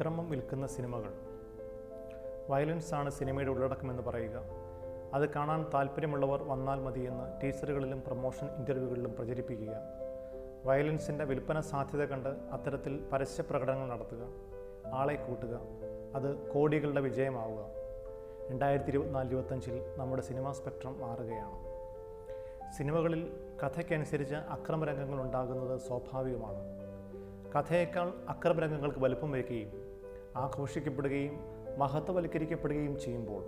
അക്രമം വിൽക്കുന്ന സിനിമകൾ. വയലൻസ് ആണ് സിനിമയുടെ ഉള്ളടക്കമെന്ന് പറയുക. അത് കാണാൻ താല്പര്യമുള്ളവർ വന്നാൽ മതിയെന്ന് ടീച്ചറുകളിലും പ്രൊമോഷൻ ഇന്റർവ്യൂകളിലും പ്രചരിപ്പിക്കുക. വയലൻസിന്റെ വിൽപ്പന സാധ്യത കണ്ട് അത്തരത്തിൽ പരസ്യ പ്രകടനങ്ങൾ നടത്തുക. ആളെ കൂട്ടുക. അത് കോടികളുടെ വിജയമാവുക. രണ്ടായിരത്തി ഇരുപത്തിനാല് ഇരുപത്തഞ്ചിൽ നമ്മുടെ സിനിമാ സ്പെക്ട്രം മാറുകയാണ്. സിനിമകളിൽ കഥയ്ക്കനുസരിച്ച് അക്രമരംഗങ്ങൾ ഉണ്ടാകുന്നത് സ്വാഭാവികമാണ്. കഥയേക്കാൾ അക്രമരംഗങ്ങൾക്ക് വലുപ്പം വയ്ക്കുകയും ആഘോഷിക്കപ്പെടുകയും മഹത്വവൽക്കരിക്കപ്പെടുകയും ചെയ്യുമ്പോൾ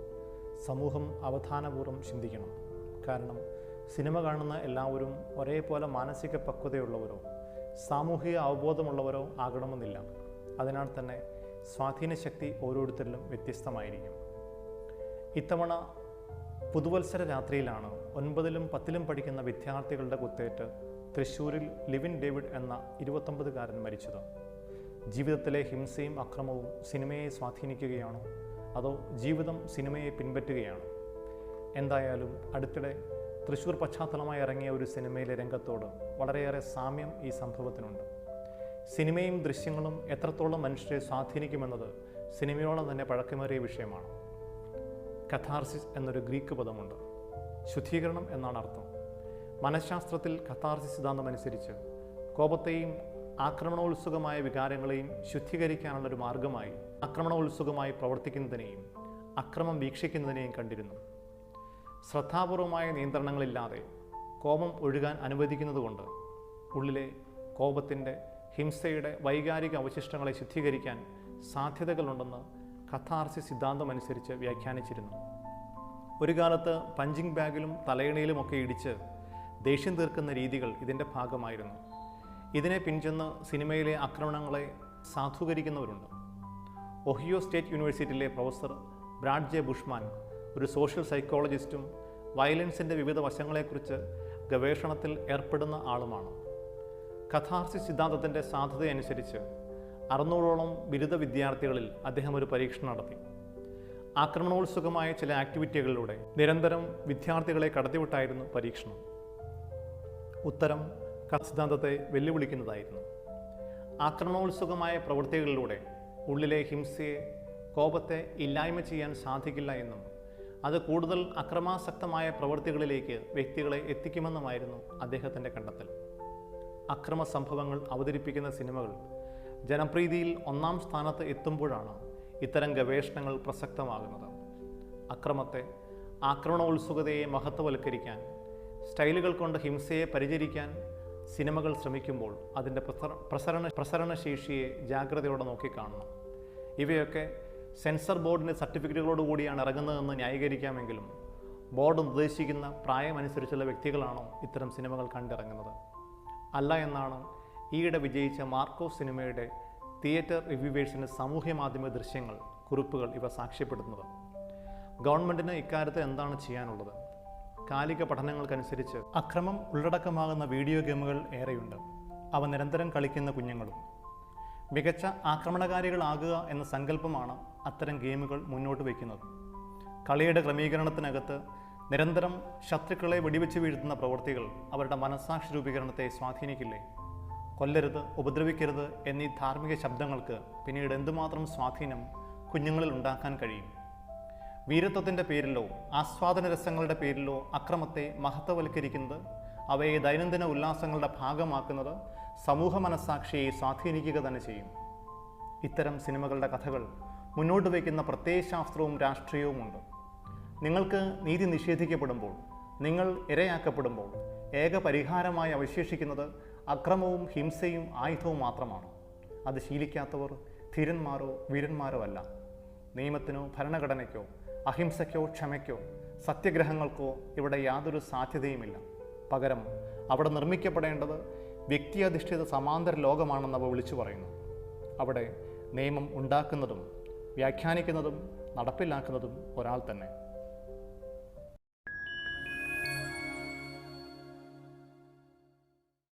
സമൂഹം അവധാനപൂർവം ചിന്തിക്കണം. കാരണം സിനിമ കാണുന്ന എല്ലാവരും ഒരേപോലെ മാനസിക പക്വതയുള്ളവരോ സാമൂഹിക അവബോധമുള്ളവരോ ആകണമെന്നില്ല. അതിനാൽ തന്നെ സ്വാധീനശക്തി ഓരോരുത്തരിലും വ്യത്യസ്തമായിരിക്കും. ഇത്തവണ പുതുവത്സര രാത്രിയിലാണ് ഒൻപതിലും പത്തിലും പഠിക്കുന്ന വിദ്യാർത്ഥികളുടെ കുത്തേറ്റ് തൃശ്ശൂരിൽ ലിവിൻ ഡേവിഡ് എന്ന ഇരുപത്തൊമ്പതുകാരൻ മരിച്ചത്. ജീവിതത്തിലെ ഹിംസയും അക്രമവും സിനിമയെ സ്വാധീനിക്കുകയാണോ? അതോ ജീവിതം സിനിമയെ പിൻപറ്റുകയാണോ? എന്തായാലും അടുത്തിടെ തൃശൂർ പശ്ചാത്തലമായി ഇറങ്ങിയ ഒരു സിനിമയിലെ രംഗത്തോട് വളരെയേറെ സാമ്യം ഈ സംഭവത്തിനുണ്ട്. സിനിമയും ദൃശ്യങ്ങളും എത്രത്തോളം മനുഷ്യരെ സ്വാധീനിക്കുമെന്നത് സിനിമയോളം തന്നെ പഴക്കമേറിയ വിഷയമാണ്. കഥാർസിസ് എന്നൊരു ഗ്രീക്ക് പദമുണ്ട്. ശുദ്ധീകരണം എന്നാണ് അർത്ഥം. മനഃശാസ്ത്രത്തിൽ കഥാർസിസ് സിദ്ധാന്തം അനുസരിച്ച് കോപത്തെയും ആക്രമണോത്സുകമായ വികാരങ്ങളെയും ശുദ്ധീകരിക്കാനുള്ളൊരു മാർഗമായി ആക്രമണോത്സുകമായി പ്രവർത്തിക്കുന്നതിനെയും അക്രമം വീക്ഷിക്കുന്നതിനെയും കണ്ടിരുന്നു. ശ്രദ്ധാപൂർവമായ നിയന്ത്രണങ്ങളില്ലാതെ കോപം ഒഴുകാൻ അനുവദിക്കുന്നതുകൊണ്ട് ഉള്ളിലെ കോപത്തിന്റെ ഹിംസയുടെ വൈകാരിക അവശിഷ്ടങ്ങളെ ശുദ്ധീകരിക്കാൻ സാധ്യതകളുണ്ടെന്ന് കഥാർസി സിദ്ധാന്തം അനുസരിച്ച് വ്യാഖ്യാനിച്ചിരുന്നു. ഒരു കാലത്ത് പഞ്ചിങ് ബാഗിലും തലയിണയിലുമൊക്കെ ഇടിച്ച് ദേഷ്യം തീർക്കുന്ന രീതികൾ ഇതിന്റെ ഭാഗമായിരുന്നു. ഇതിനെ പിൻചെന്ന് സിനിമയിലെ ആക്രമണങ്ങളെ സാധൂകരിക്കുന്നവരുണ്ട്. ഒഹിയോ സ്റ്റേറ്റ് യൂണിവേഴ്സിറ്റിയിലെ പ്രൊഫസർ ബ്രാഡ് ജെ ബുഷ്മാൻ ഒരു സോഷ്യൽ സൈക്കോളജിസ്റ്റും വയലൻസിന്റെ വിവിധ വശങ്ങളെക്കുറിച്ച് ഗവേഷണത്തിൽ ഏർപ്പെടുന്ന ആളുമാണ്. കഥാർസി സിദ്ധാന്തത്തിന്റെ സാധ്യതയനുസരിച്ച് അറുന്നൂറോളം ബിരുദ വിദ്യാർത്ഥികളിൽ അദ്ദേഹം ഒരു പരീക്ഷണം നടത്തി. ആക്രമണോത്സുകമായ ചില ആക്ടിവിറ്റികളിലൂടെ നിരന്തരം വിദ്യാർത്ഥികളെ കടത്തിവിട്ടായിരുന്നു പരീക്ഷണം. ഉത്തരം സിദ്ധാന്തത്തെ വെല്ലുവിളിക്കുന്നതായിരുന്നു. ആക്രമണോത്സുകമായ പ്രവൃത്തികളിലൂടെ ഉള്ളിലെ ഹിംസയെ കോപത്തെ ഇല്ലായ്മ ചെയ്യാൻ സാധിക്കില്ല എന്നും അത് കൂടുതൽ അക്രമാസക്തമായ പ്രവൃത്തികളിലേക്ക് വ്യക്തികളെ എത്തിക്കുമെന്നുമായിരുന്നു അദ്ദേഹത്തിന്റെ കണ്ടെത്തൽ. അക്രമ സംഭവങ്ങൾ അവതരിപ്പിക്കുന്ന സിനിമകൾ ജനപ്രീതിയിൽ ഒന്നാം സ്ഥാനത്ത് എത്തുമ്പോഴാണ് ഇത്തരം ഗവേഷണങ്ങൾ പ്രസക്തമാകുന്നത്. അക്രമത്തെ ആക്രമണോത്സുകതയെ മഹത്വവൽക്കരിക്കാൻ സ്റ്റൈലുകൾ കൊണ്ട് ഹിംസയെ പരിചരിക്കാൻ സിനിമകൾ ശ്രമിക്കുമ്പോൾ അതിന്റെ പ്രസര പ്രസരണ പ്രസരണശേഷിയെ ജാഗ്രതയോടെ നോക്കിക്കാണണം ഇവയൊക്കെ സെൻസർ ബോർഡിന്റെ സർട്ടിഫിക്കറ്റുകളോടുകൂടിയാണ് ഇറങ്ങുന്നതെന്ന് ന്യായീകരിക്കാമെങ്കിലും ബോർഡ് നിർദ്ദേശിക്കുന്ന പ്രായമനുസരിച്ചുള്ള വ്യക്തികളാണോ ഇത്തരം സിനിമകൾ കണ്ടിറങ്ങുന്നത്? അല്ല എന്നാണ് ഈയിടെ വിജയിച്ച മാർക്കോ സിനിമയുടെ തിയേറ്റർ റിവ്യൂവേഴ്സിന്റെ സാമൂഹ്യ മാധ്യമ ദൃശ്യങ്ങൾ കുറിപ്പുകൾ ഇവ സാക്ഷ്യപ്പെടുത്തുന്നത്. ഗവൺമെന്റിന് ഇക്കാര്യത്തിൽ എന്താണ് ചെയ്യാനുള്ളത്? കാലിക പഠനങ്ങൾക്കനുസരിച്ച് അക്രമം ഉള്ളടക്കമാകുന്ന വീഡിയോ ഗെയിമുകൾ ഏറെയുണ്ട്. അവ നിരന്തരം കളിക്കുന്ന കുഞ്ഞുങ്ങളും. മികച്ച ആക്രമണകാരികളാകുക എന്ന സങ്കല്പമാണ് അത്തരം ഗെയിമുകൾ മുന്നോട്ട് വയ്ക്കുന്നത്. കളിയുടെ ക്രമീകരണത്തിനകത്ത് നിരന്തരം ശത്രുക്കളെ വെടിവെച്ച് വീഴ്ത്തുന്ന പ്രവൃത്തികൾ അവരുടെ മനസാക്ഷി രൂപീകരണത്തെ സ്വാധീനിക്കില്ലേ? കൊല്ലരുത് ഉപദ്രവിക്കരുത് എന്നീ ധാർമ്മിക ശബ്ദങ്ങൾക്ക് പിന്നീട് എന്തുമാത്രം സ്വാധീനം കുഞ്ഞുങ്ങളിൽ ഉണ്ടാക്കാൻ കഴിയും? വീരത്വത്തിന്റെ പേരിലോ ആസ്വാദന രസങ്ങളുടെ പേരിലോ അക്രമത്തെ മഹത്വവൽക്കരിക്കുന്നത് അവയെ ദൈനംദിന ഉല്ലാസങ്ങളുടെ ഭാഗമാക്കുന്നത് സമൂഹ മനസ്സാക്ഷിയെ സ്വാധീനിക്കുക തന്നെ ചെയ്യും. ഇത്തരം സിനിമകളുടെ കഥകൾ മുന്നോട്ട് വയ്ക്കുന്ന പ്രത്യയശാസ്ത്രവും രാഷ്ട്രീയവുമുണ്ട്. നിങ്ങൾക്ക് നീതി നിഷേധിക്കപ്പെടുമ്പോൾ നിങ്ങൾ ഇരയാക്കപ്പെടുമ്പോൾ ഏക പരിഹാരമായി അവശേഷിക്കുന്നത് അക്രമവും ഹിംസയും ആയുധവും മാത്രമാണ്. അത് ശീലിക്കാത്തവർ ധീരന്മാരോ വീരന്മാരോ അല്ല. നിയമത്തിനോ ഭരണഘടനയ്ക്കോ അഹിംസയ്ക്കോ ക്ഷമയ്ക്കോ സത്യഗ്രഹങ്ങൾക്കോ ഇവിടെ യാതൊരു സാധ്യതയുമില്ല. പകരം അവിടെ നിർമ്മിക്കപ്പെടേണ്ടത് വ്യക്തിയധിഷ്ഠിത സമാന്തര ലോകമാണെന്ന് അവ വിളിച്ചു പറയുന്നു. അവിടെ നിയമം ഉണ്ടാക്കുന്നതും വ്യാഖ്യാനിക്കുന്നതും നടപ്പിലാക്കുന്നതും ഒരാൾ തന്നെ.